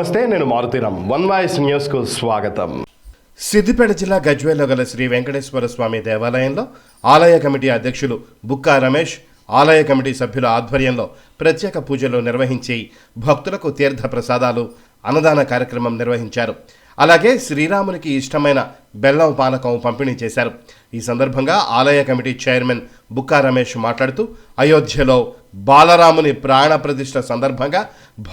నమస్తే నేను Maruthi Ram one voice న్యూస్కు స్వాగతం. సిద్దిపేట జిల్లా గజ్వేల్లో గల శ్రీ వెంకటేశ్వర స్వామి దేవాలయంలో ఆలయ కమిటీ అధ్యక్షులు బుక్కా రమేష్ ఆలయ కమిటీ సభ్యుల ఆధ్వర్యంలో ప్రత్యేక పూజలు నిర్వహించి భక్తులకు తీర్థ ప్రసాదాలు అన్నదాన కార్యక్రమం నిర్వహించారు. అలాగే శ్రీరామునికి ఇష్టమైన బెల్లం పానకం పంపిణీ చేశారు. ఈ సందర్భంగా ఆలయ కమిటీ చైర్మన్ బుక్కా రమేష్ మాట్లాడుతూ అయోధ్యలో బాలరాముని ప్రాణ ప్రతిష్ట సందర్భంగా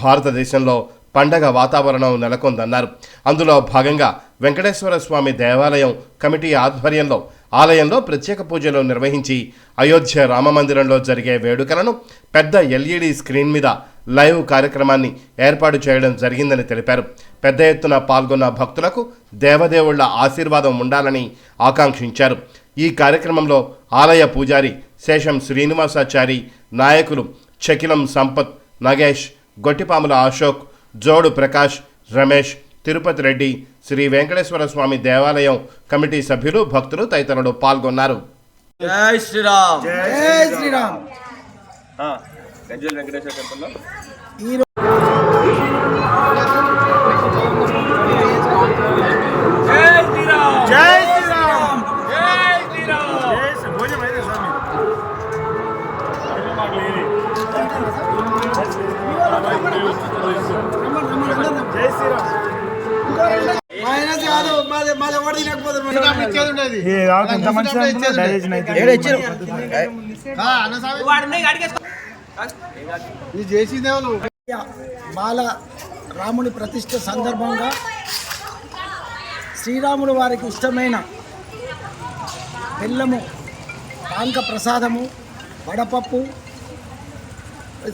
భారతదేశంలో పండగ వాతావరణం నెలకొందన్నారు. అందులో భాగంగా వెంకటేశ్వర స్వామి దేవాలయం కమిటీ ఆధ్వర్యంలో ఆలయంలో ప్రత్యేక పూజలు నిర్వహించి అయోధ్య రామమందిరంలో జరిగే వేడుకలను పెద్ద ఎల్ఈడి స్క్రీన్ మీద లైవ్ కార్యక్రమాన్ని ఏర్పాటు చేయడం జరిగిందని తెలిపారు. పెద్ద ఎత్తున పాల్గొన్న భక్తులకు దేవదేవుళ్ళ ఆశీర్వాదం ఉండాలని ఆకాంక్షించారు. ఈ కార్యక్రమంలో ఆలయ పూజారి శేషం శ్రీనివాసాచారి నాయకులు చకిలం సంపత్ నగేష్ గొట్టిపాముల అశోక్ జోడు ప్రకాష్ రమేష్ తిరుపతి రెడ్డి శ్రీ వెంకటేశ్వర స్వామి దేవాలయం కమిటీ సభ్యులు భక్తులు తదితరులు పాల్గొన్నారు. జై శ్రీరామ్. జై శ్రీరామ్. వెంకటేశ్వర టెంపుల్లో. మంచిగా డైజెషన్ బాల రాముని ప్రతిష్ఠ సందర్భంగా శ్రీరాముడు వారికి ఇష్టమైన బెల్లము పాంక ప్రసాదము వడపప్పు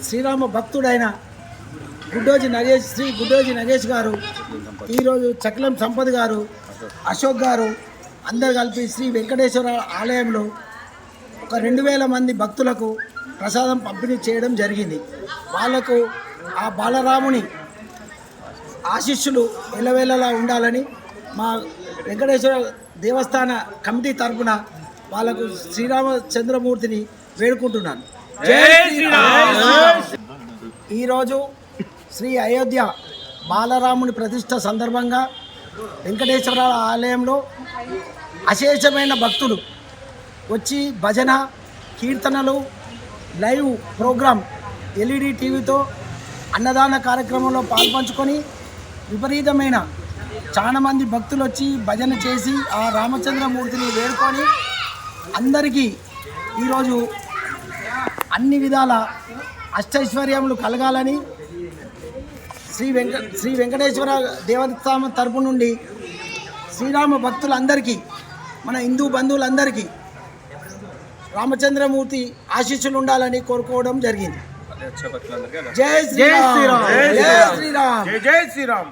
శ్రీరామ భక్తుడైన గుడ్డోజీ నగేష్ శ్రీ గుడ్డోజీ నగేష్ గారు ఈరోజు చక్లం సంపత్ గారు అశోక్ గారు అందరు కలిపి శ్రీ వెంకటేశ్వర ఆలయంలో ఒక రెండు వేల మంది భక్తులకు ప్రసాదం పంపిణీ చేయడం జరిగింది. వాళ్ళకు ఆ బాలరాముని ఆశీస్సులు ఎలవేళలా ఉండాలని మా వెంకటేశ్వర దేవస్థాన కమిటీ తరపున వాళ్ళకు శ్రీరామచంద్రమూర్తిని వేడుకుంటున్నాను. ఈరోజు శ్రీ అయోధ్య బాలరాముని ప్రతిష్ట సందర్భంగా వెంకటేశ్వర ఆలయంలో అశేషమైన భక్తులు వచ్చి భజన కీర్తనలు లైవ్ ప్రోగ్రాం ఎల్ఈడి టీవీతో అన్నదాన కార్యక్రమంలో పాల్పంచుకొని విపరీతమైన చాలామంది భక్తులు వచ్చి భజన చేసి ఆ రామచంద్రమూర్తిని వేడుకొని అందరికీ ఈరోజు అన్ని విధాల అష్టైశ్వర్యములు కలగాలని శ్రీ వెంక శ్రీ వెంకటేశ్వర దేవస్థానం తరపు నుండి శ్రీరామ భక్తులందరికీ మన హిందూ బంధువులందరికీ రామచంద్రమూర్తి ఆశీస్సులు ఉండాలని కోరుకోవడం జరిగింది. జై శ్రీరామ్. జై శ్రీరామ్. జై శ్రీరామ్.